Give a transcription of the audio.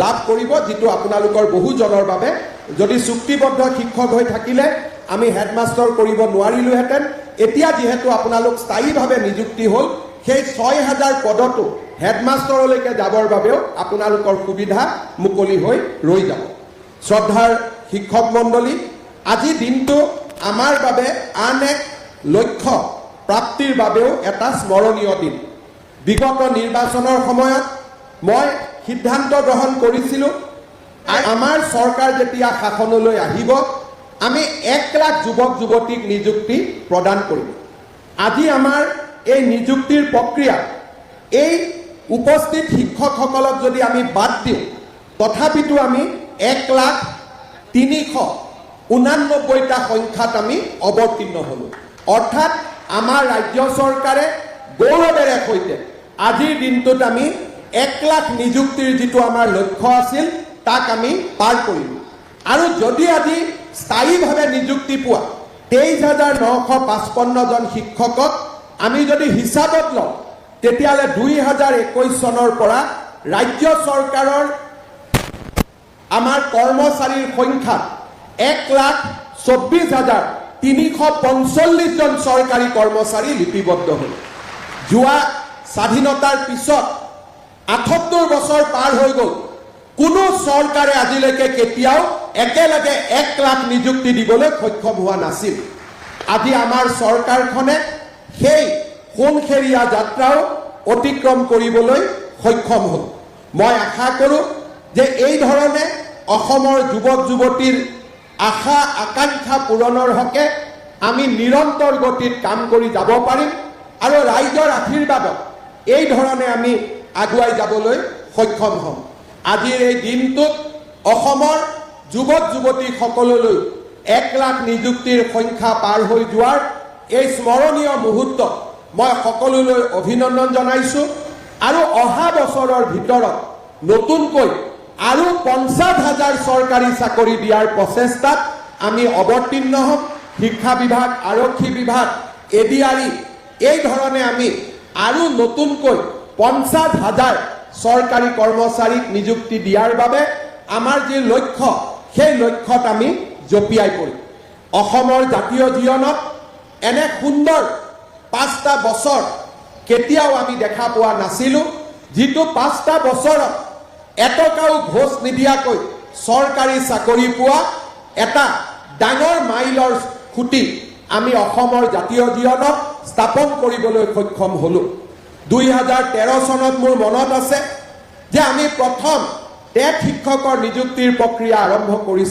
লাভ কৰিব, যিটো আপোনালোকৰ বহুজনৰ বাবে। যদি চুক্তিবদ্ধ শিক্ষক হৈ থাকিলে, আমি হেডমাষ্টাৰ কৰিব নোৱাৰিলোহেঁতেন। এতিয়া যিহেতু আপোনালোক স্থায়ীভাৱে নিযুক্তি হ'ল, সেই ছয় হাজাৰ পদতো হেডমাষ্টাৰলৈকে যাবৰ বাবেও আপোনালোকৰ সুবিধা মুকলি হৈ ৰৈ যাব। শ্ৰদ্ধাৰ শিক্ষক মণ্ডলী, আজি দিনটো আমাৰ বাবে আন এক লক্ষ্য প্ৰাপ্তিৰ বাবেও এটা স্মৰণীয় দিন। বিগত নিৰ্বাচনৰ সময়ত মই সিদ্ধান্ত গ্ৰহণ কৰিছিলোঁ। আমাৰ চৰকাৰ যেতিয়া শাসনলৈ আহিব, আমি এক লাখ যুৱক যুৱতীক নিযুক্তি প্ৰদান কৰিম। আজি আমাৰ এই নিযুক্তিৰ প্ৰক্ৰিয়া, এই উপস্থিত শিক্ষকসকলক যদি আমি বাদ দিওঁ, তথাপিতো আমি এক লাখ তিনিশ ঊনানব্বৈটা সংখ্যাত আমি অৱতীৰ্ণ হ'লোঁ। অৰ্থাৎ আমাৰ ৰাজ্য চৰকাৰে গৌৰৱেৰে সৈতে আজিৰ দিনটোত আমি এক লাখ নিযুক্তিৰ যিটো আমাৰ লক্ষ্য আছিল, তাক আমি পাৰ কৰিলোঁ। আৰু যদি আজি স্থায়ীভাৱে নিযুক্তি পোৱা তেইছ হাজাৰ নশ পাঁচপন্নজন শিক্ষকক আমি যদি হিচাপত লওঁ, তেতিয়াহ'লে দুই হাজাৰ একৈছ চনৰ পৰা ৰাজ্য চৰকাৰৰ আমাৰ কৰ্মচাৰীৰ সংখ্যা এক লাখ চৌব্বিছ হাজাৰ তিনিশ পঞ্চল্লিছজন চৰকাৰী কৰ্মচাৰী লিপিবদ্ধ হ'ল। যোৱা স্বাধীনতাৰ পিছত আঠসত্তৰ বছৰ পাৰ হৈ গ'ল। কোনো চৰকাৰে আজিলৈকে কেতিয়াও একেলগে এক লাখ নিযুক্তি দিবলৈ সক্ষম হোৱা নাছিল। আজি আমাৰ চৰকাৰখনে সেই সোণসেৰীয়া যাত্ৰাও অতিক্ৰম কৰিবলৈ সক্ষম হ'ল। মই আশা কৰোঁ যে এই ধৰণে অসমৰ যুৱক যুৱতীৰ আশা, আকাংক্ষা পূৰণৰ হকে আমি নিৰন্তৰ গতিত কাম কৰি যাব পাৰিম আৰু ৰাইজৰ আশীৰ্বাদত এই ধৰণে আমি আগুৱাই যাবলৈ সক্ষম হ'ম। আজিৰ এই দিনটোত অসমৰ যুৱক যুৱতীসকললৈ এক লাখ নিযুক্তিৰ সংখ্যা পাৰ হৈ যোৱাৰ এই স্মৰণীয় মুহূৰ্তত মই সকলোলৈ অভিনন্দন জনাইছোঁ আৰু অহা বছৰৰ ভিতৰত নতুনকৈ আৰু পঞ্চাছ হাজাৰ চৰকাৰী চাকৰি দিয়াৰ প্ৰচেষ্টাত আমি অৱতীৰ্ণ হ'ম। শিক্ষা বিভাগ, আৰক্ষী বিভাগ এ ডি আৰ ই এই ধৰণে আমি আৰু নতুনকৈ পঞ্চাছ হাজাৰ চৰকাৰী কৰ্মচাৰীক নিযুক্তি দিয়াৰ বাবে আমাৰ যি লক্ষ্য, সেই লক্ষ্যত আমি জঁপিয়াই পৰিম। অসমৰ জাতীয় জীৱনত এনে সুন্দৰ পাঁচটা বছৰ কেতিয়াও আমি দেখা পোৱা নাছিলোঁ, যিটো পাঁচটা বছৰত এটকাও ঘোষ নিদিয়াকৈ চৰকাৰী চাকৰি পোৱা এটা ডাঙৰ মাইলৰ খুঁটি আমি অসমৰ জাতীয় জীৱনত স্থাপন কৰিবলৈ সক্ষম হ'লোঁ। দুই হাজাৰ তেৰ চনত মোৰ মনত আছে যে আমি প্ৰথম টেট শিক্ষকৰ নিযুক্তিৰ প্ৰক্ৰিয়া আৰম্ভ কৰিছিলোঁ।